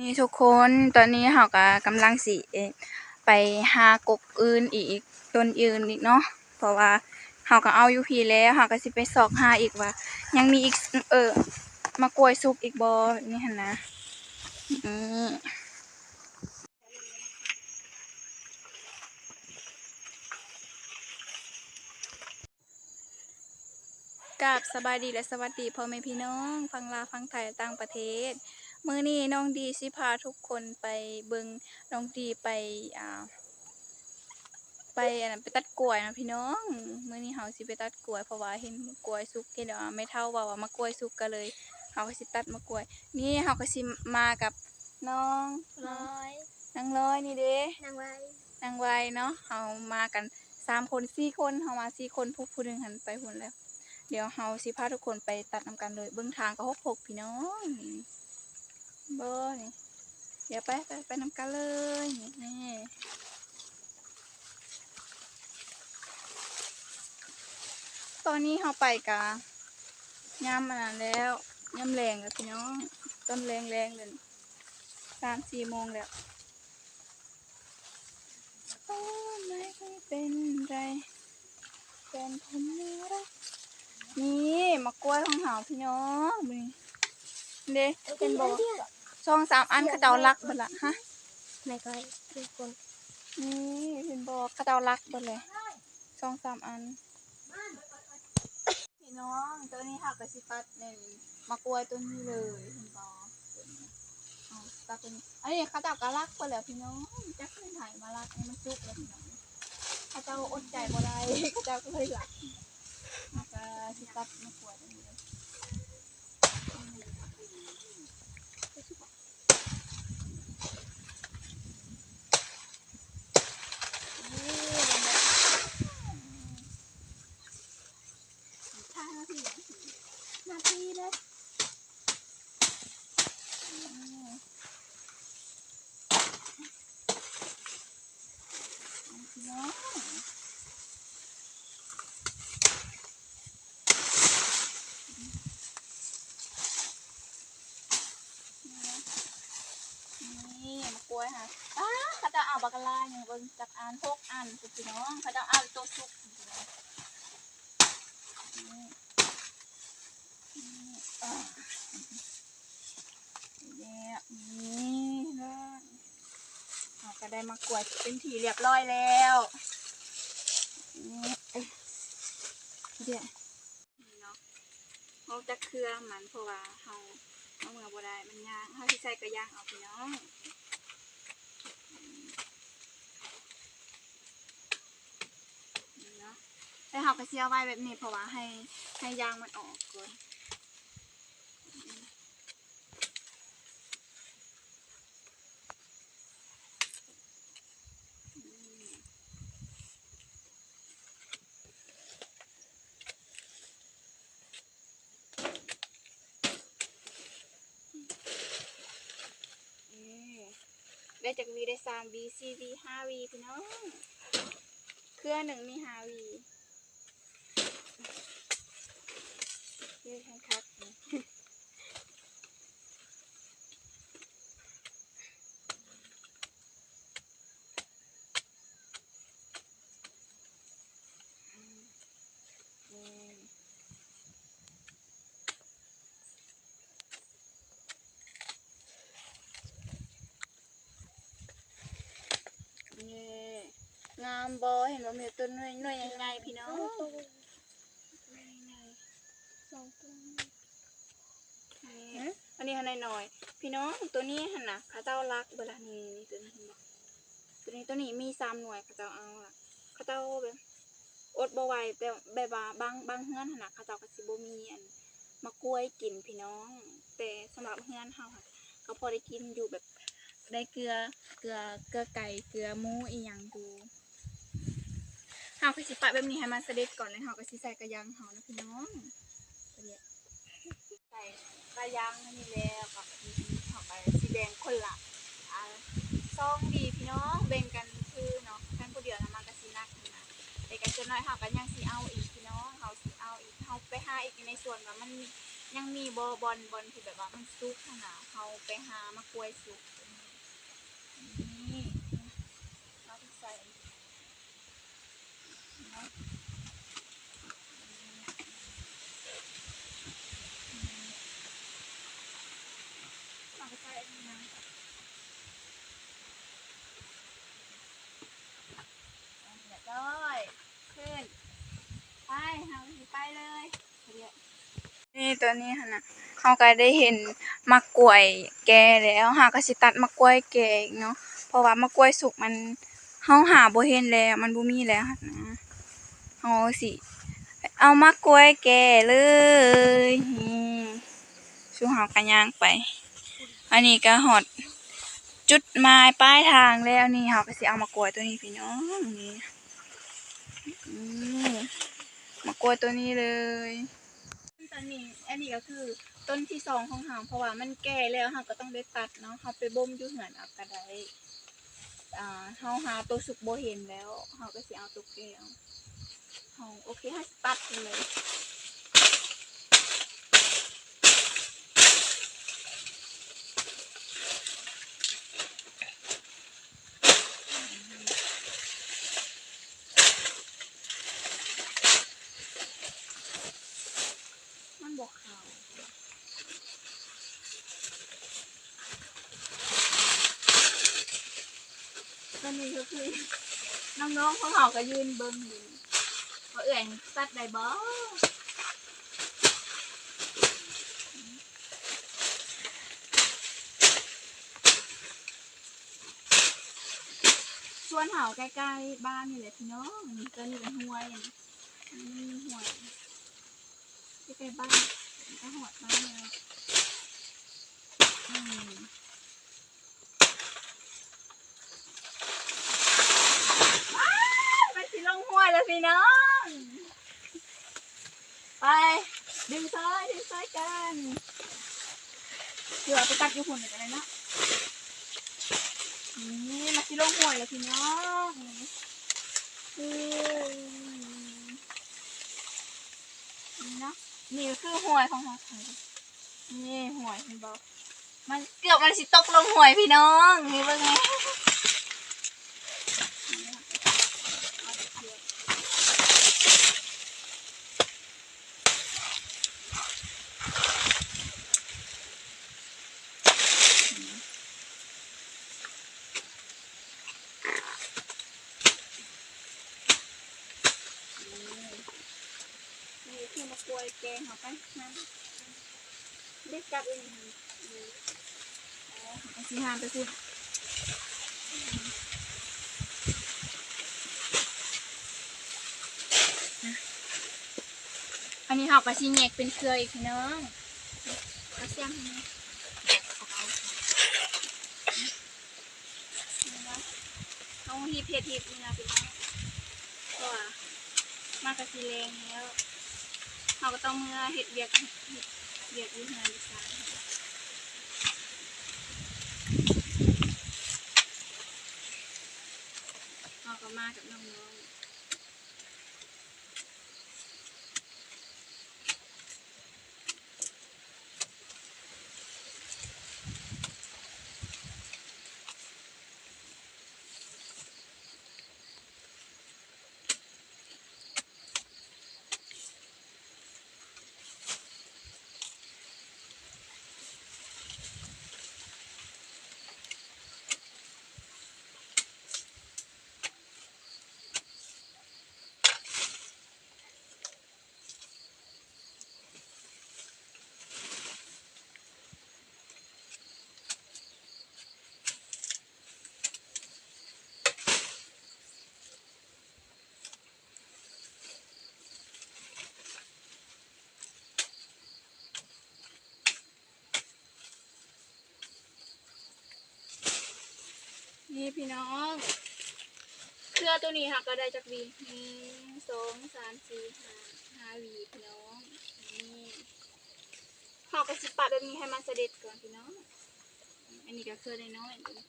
นี่ทุกคนตอนนี้เราก็กำลังสิเอ่อไปหากบอื่นอีกต้นอื่นอีกเนาะเพราะว่าเราก็เอาอยู่พีแล้วเราก็สิไปสอกหาอีกว่า ยังมีอีกเออมากล้วยสุกอีกบ่แบบนี้หันนะอืมกับสบายดีและสวัสดีพ่อแม่พี่น้องฟังลาฟังไทยต่างประเทศ มื้อนี้น้องดีสิพาทุกคนไปเบิงน้องดีไปอ่าไปอันนั้นไปตัดกล้วยนะพี่น้องมื้อนี้เฮาสิไปตัดกล้วยเพราะว่าเห็นกล้วยสุกเห็นว่าไม่เท่าว่าว่ามากล้วยสุกก็เลยเฮาก็สิตัดมากล้วย นี่เฮาก็สิมากับน้องร้อยนางร้อยนี่เด้นางไว้นางไวยเนาะเฮามากันสามคนสี่คนเฮามาสี่คนผู้ผู้หนึงหันไปหุ่นแล้ว เดี๋ยวเฮาสิพาทุกคนไปตัดนำกันเลยเบิ่งทางก็หกๆพี่น้องนี่ บ่นี่เดี๋ยวไปไปไปนำกันเลยนี่นี่ตอนนี้เราไปกะย่ำมานานแล้วย่ำแรงแล้วพี่น้องต้นแรงแรงเลยสามสี่โมงแล้วโอ้ไม่เคยเป็นไรแฟนผมน่ารักนี่มะกล้วยของเฮาพี่น้องนี่เด้เป็นบอก ช่องสามอันเขาเจ้ารักเบิดละฮะไม่ก็ทุกคนนี่เป็นบอกเขาเจ้ารักเบิดเลยช่องสามอันพี่น้องตัวนี้หักกระสิปัดในมากล้วยตัวนี้เลยคุณปอตัวนี้เอาตัดตัวนี้อันนี้เขาเจ้ากะลักไปแล้วพี่น้องจะขึ้นถ่ายมาลักให้มันจุกแล้วพี่น้องเขาเจ้าอดใจบ่ได้เขาเจ้าก็เลยหลักหักกระสิปัดมากล้วยตัวนี้เลย นี่เป็นแบบท่าหน้าที่ หน้าที่เลย พี่น้องนี่มากล้ วยค่ะอ้าเขาจะเอาบักลาอย่างบิ่งจากอันพกอันพี่น้องเขาจะเอาตัวสุกพี่น้องนี่นี่อ่าเนี่ยนี่นะเราก็ได้มากวยเป็นทีเรียบร้อยแล้วนี่เดี๋ยวเนาะเขาจะเครื่องมันเพราะว่าเขาเอามือบ่ได้มันยางเขาที่ใส่กระยางเอาพี่น้อง นี่เนาะ แต่เขาก็เสียไว้แบบนี้เพราะว่าให้ให้ยางมันออกก่อนได้จากวีได้สามวีสี่วีห้าวีพี่น้อง เครื่องหนึ่งมีห้าวี เยอะแค่คักนี่นี่นี่งามบอเห็นว่ามีต้นน้อยน้อยยังไงพี่น้องไง สองตัว นี่ อันนี้ห้หน่อยๆพี่น้องตัวนี้หันนะข้าเจ้ารักเวลานี้ตัวนี้ตัวนี้ตัวนี้มีสามหน่วยข้าเจ้าเอาละข้าเจ้าแบบอดบ่ไหวแบบแบบว่าบางบางเฮือนหันนะข้าเจ้าก็สิบมีอันมะกล้วยกินพี่น้อง แต่สำหรับเฮือนเฮาค่ะก็พอได้กินอยู่แบบได้เกลือเกลือเกลือไก่เกลือหมูอีหยังอยู่เฮาก็สิปะแบบนี้ให้มันเสด็จก่อนแล้วเฮาก็สิใส่กระยังเฮานะพี่น้องตัวเนี้ยใส่ กระยังนี่แล้วกับเข้าไปสีแดงคนละอ่าซองดีพี่น้องแบ่งกันคือเนาะแค่ผู้เดียวนะมันก็สีนักนะแต่กันจนน้อยเขากันยังสีเอาอีกพี่น้องเขาสีเอาอีกเขาไปหาอีกในส่วนว่ามันยังมีบอบอลบอลที่แบบว่ามันซุกขนาดเขาไปหามากล้วยซุกนี่เราไปใส่เนาะเราไปใส่อันนี้นะเอาเดี๋ยวเลยขึ้น ไปหาสิไปเลยนี่ตัวนี้ค่ะนะเขาก็ได้เห็นมะกล้วยแก่แล้วหาก็สิตัดมะกล้วยแก่อีกเนาะเพราะว่ามะกล้วยสุกมันเฮาหาบ่เห็นแล้วมันบ่มีแล้วค่ะนะเฮาสิเอามะกล้วยแก่เลยนี่สู่เฮาก็ย่างไป อันนี้ก็ฮอดจุดหมายปลายทางแล้วนี่เฮาก็สิเอามะกล้วยตัวนี้พี่น้องนี่ มมะกล้วยตัวนี้เลยต้นนี้อันนี้ก็คือต้นที่สองของหางเพราะว่ามันแก่แล้วเฮาก็ต้องได้ตัดเนาะเฮาไปบ่มอยู่เหือนเอากระไดอ่าเฮาหาตัวสุกโบเห็นแล้วเฮาก็สิเอาตัวแก่เอาเฮาโอเคให้ตัดเลย บอกเขาตอนนี้ก็คือน้องๆของเขาก็ยืนเบิ้งอยู่ว่าเอื่อยตัดได้บ่ส่วนเขาใกล้ๆบ้านนี่แหละพี่น้องนี่ก็นี่เป็นห้วยอันนี้นี่ห้วย ที่ไปบ้านก็หอดบ้านแล้วอืมว้ายไปสิลงห้วยแล้วพี่น้อง ไป ดึงซ้ายดึงซ้ายกันเดี๋ยวไปตัดอยูหุ่นกันเลยนะนี่มาสิลงห้วยแล้วพี่น้องอืมนี่เนี่คือหวยของเขานี่หวยเห็นบอกมันเกือบมันสิตกลงหวยพี่น้องนี่เป็นไงนี่คือมะกรวยแก งเขาไปนั่นเด็กกับองเอาสีหามไปคุณอันนี้เขาก็ชิแยกเป็นเครืออีกพี่น้องก็เสียงนี้เอาฮีบเห็ดฮีบนี่นะพี่น้องเพราะว่ามากระสีแรงแล้ว เราก็ต้องเมื่อเห็ดเบียกเห็ดเบียกวิหานดีไซน์เราก็มากับน้องๆ พี่น้องเครือตัวนี้ค่ะก็ได้จากวีหนึ่งสองสามสี่ห้าห้าวีพี่น้องนี่เขาก็สิปาดแบบนี้ให้มันเสด็จก่อนพี่น้อง อันนี้ก็เครือน้อยๆตัวนี้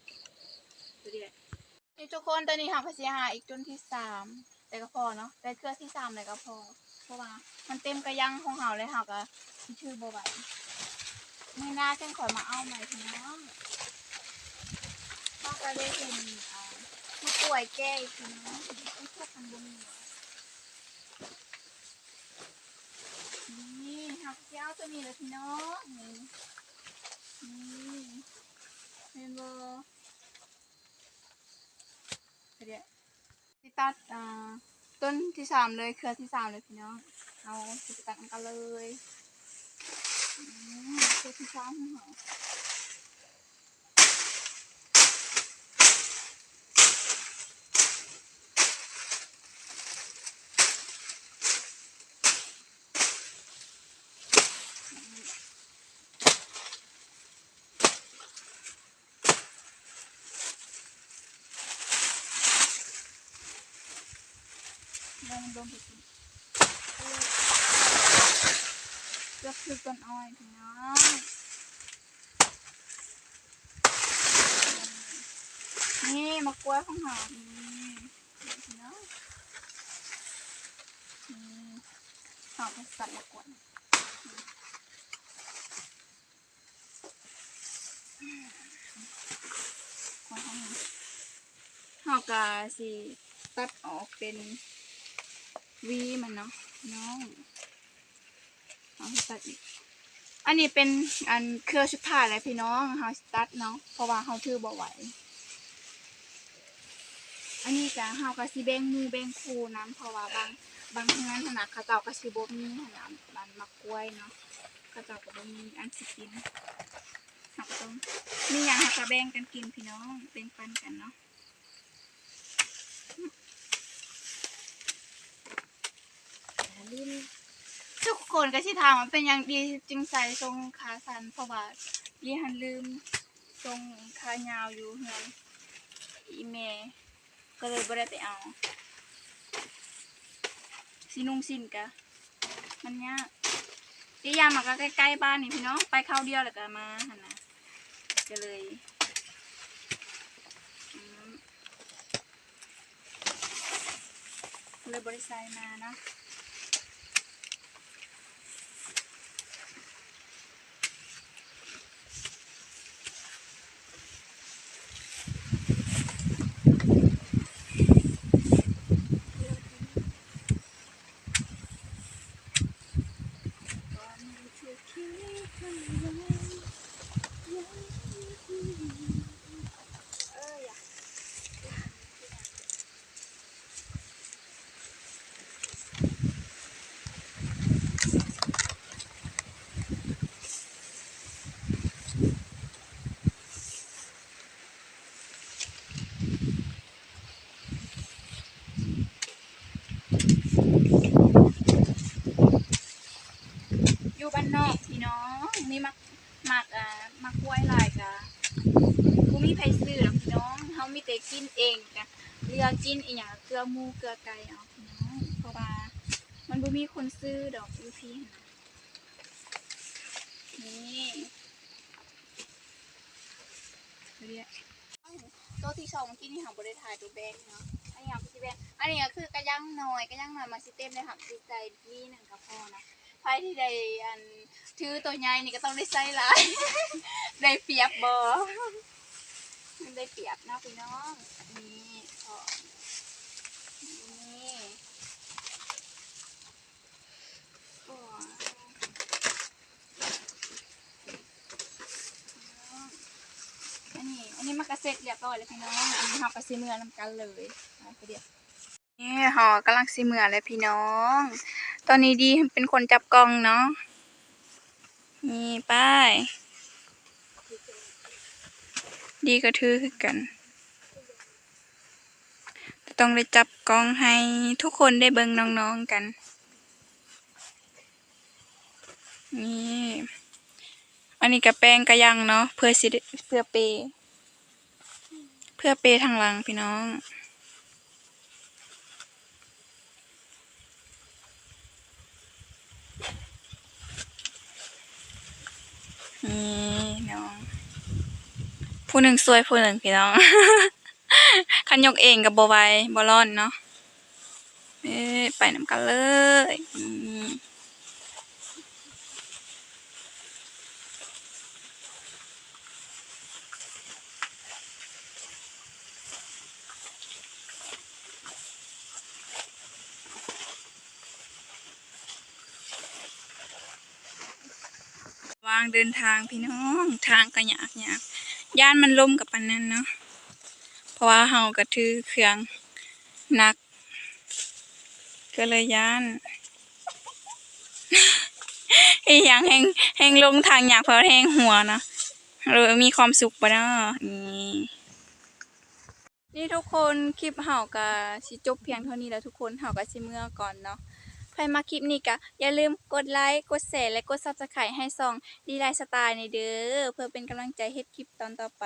ตัวเดียวนี่ทุกคนตอนนี้ค่ะก็สิหาอีกต้นที่สามแต่ก็พอเนาะได้เครือที่สามเลยก็พอเพราะว่า มันเต็มกระยังของเขาเลยค่ะก็ชื่อบ่ไหวไม่น่าจังขอยมาเอาใหม่พี่น้อง พ่อก็ได้เห็นอ่ามะกล้วยแก้อีกพี่น้องต้พวกกันบุญนี่หักเจ้าตัวนี้เลยพี่น้องนี่นี่เห็นบ่เดี๋ยวสิตัดอ่าต้นที่สามเลยเครือที่สามเลยพี่น้องเอาสิไปตัดกันเลยอืมเครือที่สามเหรอ ลองลงไปสิเลือกคือต้นอ้อยพี่น้องนี่มะกล้วยของหอมนี่พี่น้องหอมสัตว์มะกล้วยของหอมหอกกาสิตัดออกเป็น วีมันเนาะน้องเอาไปตัดอีกอันนี้เป็นอันเครือชุดท้ายแล้วพี่น้องเฮาสตัดเนาะเพราะว่าเฮาถือบ่ไหวอันนี้ก็เฮาก็สิแบ่งหมู่แบ่งคู่นํเพราะว่าบางบางเฮือนขนาดเขาเจ้าก็สิบ่มีขนาดมันมะกล้วยเนาะเขาเจ้าก็บ่มีอันสิกินเฮาก็ต้องมีหยังเฮาก็แบ่งกันกินพี่น้องแบ่งปันกันเนาะ ลินทุกคนก็สิถามว่าเป็นหยังดีจึงใส่ทรงขาสันเพราะว่าลีหันลืมทรงขายาวอยู่เฮือนอีเมก็เลยบ่ได้ไปเอาสินุ่งสินกะมันยากอีกอยางมันก็ใกล้ๆบ้านนี่พี่น้องไปเข้าเดียวแล้วก็มาหันนะก็เลยเลยบริษัทมาเนาะ อยู่บ้านนอกพี่น้องมีมักมักอ่ามักกล้วยลายกะกูมีไผซื้อหรอกพี่น้องเฮามีแต่กินเองกะเลือกกินอีหยังเกลือหมูเกลือไก่เอาพี่น้องเพราะว่ามันบ่มีคนซื้อดอกอยู่พี่หั่ น่ะนี่ยตัวที่สองเมื่อกี้นี่หาบ่ได้ถ่ายตัวแบงเนาะอันนี้หางพี่แบงอันนี้ก็คือกระยังน้อยกระยังน้อยมาซิเต็มเลยค่ะสิใจดีหนึ่งกับพ่อนะใครที่ได้อันถือตัวใหญ่นี่ก็ต้องได้ใส่ลายได้เปียบบอได้เปียบนาะพี่น้องนี่พอนี่โอ้ อันนี้มันกระเซ็ตเรียบร้อยแล้วพี่น้อง อันนี้เรากระซีเมือนำกันเลยไปเดี๋ยวนี่ห่อกำลังซีเมือแล้วพี่น้อง ตอนนี้ดีเป็นคนจับกล้องเนาะ นี่ป้าย ดีก็ถือคือกันต้องได้จับกล้องให้ทุกคนได้เบิ่งน้องๆกัน นี่ อันนี้กระแป้งกระยังเนาะเพื่อสิเพื่อเปย พื่อเปย์ทางลังพี่น้อง นี่น้อง ผู้หนึ่งสวยผู้หนึ่งพี่น้อง คันยกเองกับบไวายบร้อนเนาะเอ้ยไปน้ำกันเลยางเดินทางพี่น้องทางก็ยากยากย่านมันล่มกับปันนั้นเนาะเพราะว่าเฮาก็ถือเครื่องหนัก ก็เลยย่านอีหยังแหงแหงลงทางยากเพราะแหงหัวเนาะเลยมีความสุขบ่เนาะนี่นี่ทุกคนคลิปเฮาก็สิจบเพียงเท่านี้แล้วทุกคนเฮาก็สิเมื่อก่อนเนาะ ใครมาคลิปนี้ก็อย่าลืมกดไลค์ กดแชร์และกดซับสไครต์ให้ซองดีไลน์สไตล์ในเด้อเพื่อเป็นกำลังใจเฮ็ดคลิปตอนต่อไป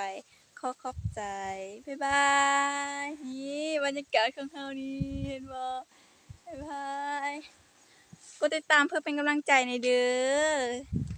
ขอขอบใจ บ๊ายบายนี่บรรยากาศของเฮานี่เห็นบ่บ๊ายบาย กดติดตามเพื่อเป็นกำลังใจในเด้อ